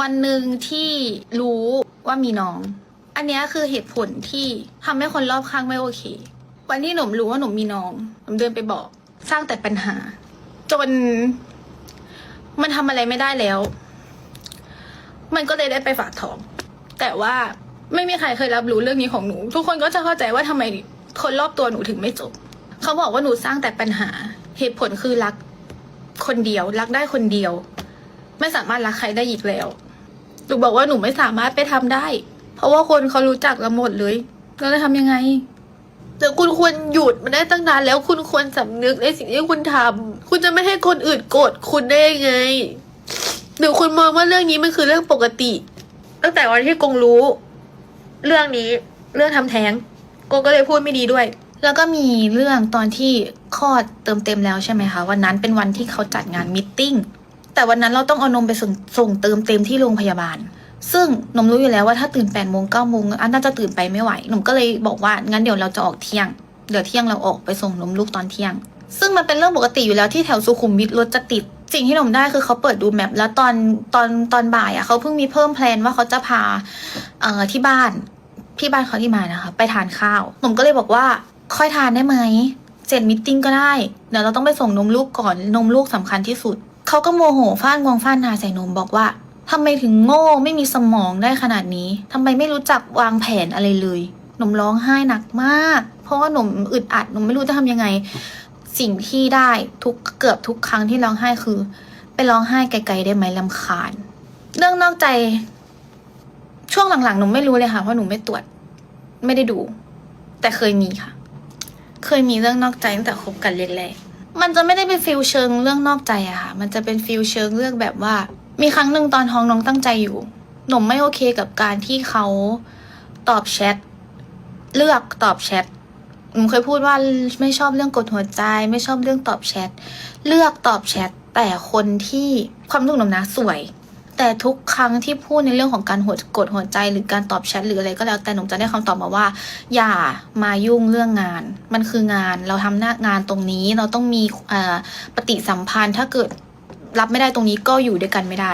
วันหนึ่งที่รู้ว่ามีน้อง อันนี้คือเหตุผลที่ทำให้คนรอบข้างไม่โอเค วันที่หนุ่มรู้ว่าหนุ่มมีน้องหนุ่มเดินไปบอก สร้างแต่ปัญหา จน มันทำอะไรไม่ได้แล้ว มันก็เลยได้ไปฝากท้อง แต่ว่าไม่มีใครเคยรับรู้เรื่องนี้ของหนู ทุกคนก็จะเข้าใจว่าทำไมคนรอบตัวหนูถึงไม่จบ เขาบอกว่าหนูสร้างแต่ปัญหา เหตุผลคือรักคนเดียว รักได้คนเดียว ไม่สามารถรักใครได้อีกแล้ว หนูบอกว่าหนูไม่สามารถไปทำได้ เพราะว่าคนเขารู้จักเราหมดเลยเราจะทำยังไง แต่คุณควรหยุดมันได้ตั้งนานแล้วคุณควรสำนึกในสิ่งที่คุณทำคุณจะไม่ให้คนอื่นโกรธคุณได้ยังไงหรือคุณมองว่าเรื่องนี้มันคือเรื่องปกติ ตั้งแต่วันที่กงรู้ เรื่องนี้เรื่องทำแท้งกงก็เลยพูดไม่ดีด้วย แล้วก็มีเรื่องตอนที่คลอดเติมเต็มแล้วใช่ไหมคะวันนั้นเป็นวันที่เขาจัดงานมิทติ้ง แต่วันนั้นเราต้องเอานมไปส่งส่งเติมเต็มที่โรงพยาบาล ซึ่งหนมรู้อยู่แล้วว่าถ้าตื่น8ปดโมงเก้าโมงอันน่าจะตื่นไปไม่ไหวหนมก็เลยบอกว่างั้นเดี๋ยวเราจะออกเที่ยง เดี๋ยวเที่ยงเราออกไปส่งนมลูกตอนเที่ยง ซึ่งมันเป็นเรื่องปกติอยู่แล้วที่แถวสุขุมวิทรถจะติดสิ่งที่หนมได้คือเขาเปิดดูแมพแล้วตอนตอนตอนบ่ายอะเขาเพิ่งมีเพิ่มแพลนว่าเขาจะพาเอ่อที่บ้านที่บ้านเขาที่มานะคะไปทานข้าวหนมก็เลยบอกว่าค่อยทานได้ไหมเสร็จมิทติ้งก็ได้เดี๋ยวเราต้องไปส่งนมลูกก่อนนมลูกสำคัญที่สุด เขาก็โมโหฟาดงวงฟาดนาใส่นมบอกว่าทำไมถึงโง่ไม่มีสมองได้ขนาดนี้ทำไมไม่รู้จักวางแผนอะไรเลยหนมร้องไห้หนักมาก เพราะว่าหนมอึดอัดหนมไม่รู้จะทำยังไง สิ่งที่ได้ทุกเกือบทุกครั้งที่ร้องไห้คือ ไปร้องไห้ไกลๆได้ไหมลำคาญ เรื่องนอกใจ ช่วงหลังๆหนูไม่รู้เลยค่ะเพราะหนูไม่ตรวจ ไม่ได้ดู แต่เคยมีค่ะ เคยมีเรื่องนอกใจตั้งแต่คบกันแรกๆ มันจะไม่ได้เป็นฟิลเชิงเรื่องนอกใจอะค่ะ มันจะเป็นฟิลเชิงเรื่องแบบว่า มีครั้งหนึ่งตอนท้องน้องตั้งใจอยู่ หนุ่มไม่โอเคกับการที่เขาตอบแชทเลือกตอบแชทหนูเคยพูดว่าไม่ชอบเรื่องกดหัวใจ ไม่ชอบเรื่องตอบแชทเลือกตอบแชทแต่คนที่ความรู้สึกหนูนะสวย แต่ทุกครั้งที่พูดในเรื่องของการหดกดหัวใจหรือการตอบแชทหรืออะไรก็แล้วแต่หนูจะได้คำตอบมาว่า อย่ามายุ่งเรื่องงาน มันคืองานเราทำหน้างานตรงนี้เราต้องมีปฏิสัมพันธ์ถ้าเกิดรับไม่ได้ตรงนี้ก็อยู่ด้วยกันไม่ได้